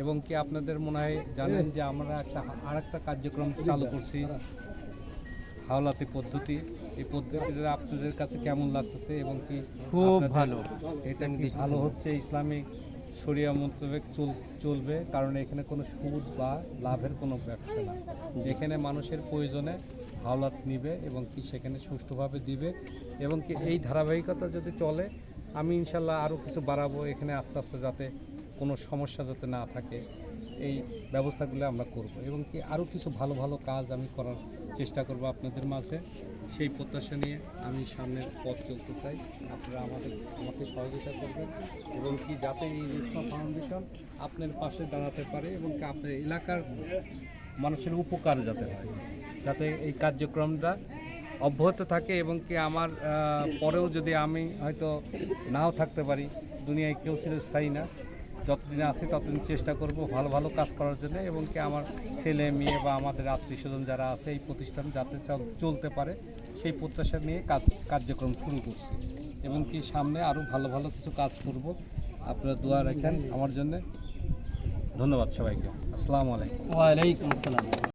এবং কি আপনাদের মনে হয় জানেন যে আমরা একটা আর একটা কার্যক্রম চালু করছি? হাওলাতি পদ্ধতি। এই পদ্ধতিটা আপনাদের কাছে কেমন লাগতেছে এবং কি খুব ভালো। এটা কি ভালো হচ্ছে? ইসলামিক শরিয়া মোতাবেক চল চলবে কারণ এখানে কোনো সুদ বা লাভের কোনো ব্যবসা না। যেখানে মানুষের প্রয়োজনে হাওলাত নিবে এবং কি সেখানে সুষ্ঠুভাবে দিবে এবং কি এই ধারাবাহিকতা যদি চলে আমি ইনশাল্লাহ আরও কিছু বাড়াবো এখানে আস্তে আস্তে যাতে কোনো সমস্যা যাতে না থাকে, এই ব্যবস্থাগুলো আমরা করব। এবং কি আরও কিছু ভালো ভালো কাজ আমি করার চেষ্টা করব আপনাদের মাঝে। সেই প্রত্যাশা নিয়ে আমি সামনের পথ চলতে চাই। আপনারা আমাদের, আমাকে সহযোগিতা করবেন এবং কি যাতে এই রেশমা ফাউন্ডেশন আপনার পাশে দাঁড়াতে পারে এবং কি আপনার এলাকার মানুষের উপকার যাতে হয়। যাতে এই কার্যক্রমটা অব্যাহত থাকে এবং কি আমার পরেও যদি আমি হয়তো নাও থাকতে পারি, দুনিয়ায় কেউ ছিল স্থায়ী না। যতদিন আছি ততদিন চেষ্টা করব ভালো ভালো কাজ করার জন্য এবং কি আমার ছেলে, মেয়ে বা আমাদের আত্মীয় স্বজন যারা আছে এই প্রতিষ্ঠান যাতে চল- চলতে পারে, সেই প্রত্যাশা নিয়ে কাজ, কার্যক্রম শুরু করছি। এবং কি সামনে আরও ভালো ভালো কিছু কাজ করব। আপনারা দোয়া রাখেন আমার জন্য। ধন্যবাদ সবাইকে। আসসালামু আলাইকুম। ওয়ালাইকুম আসসালাম।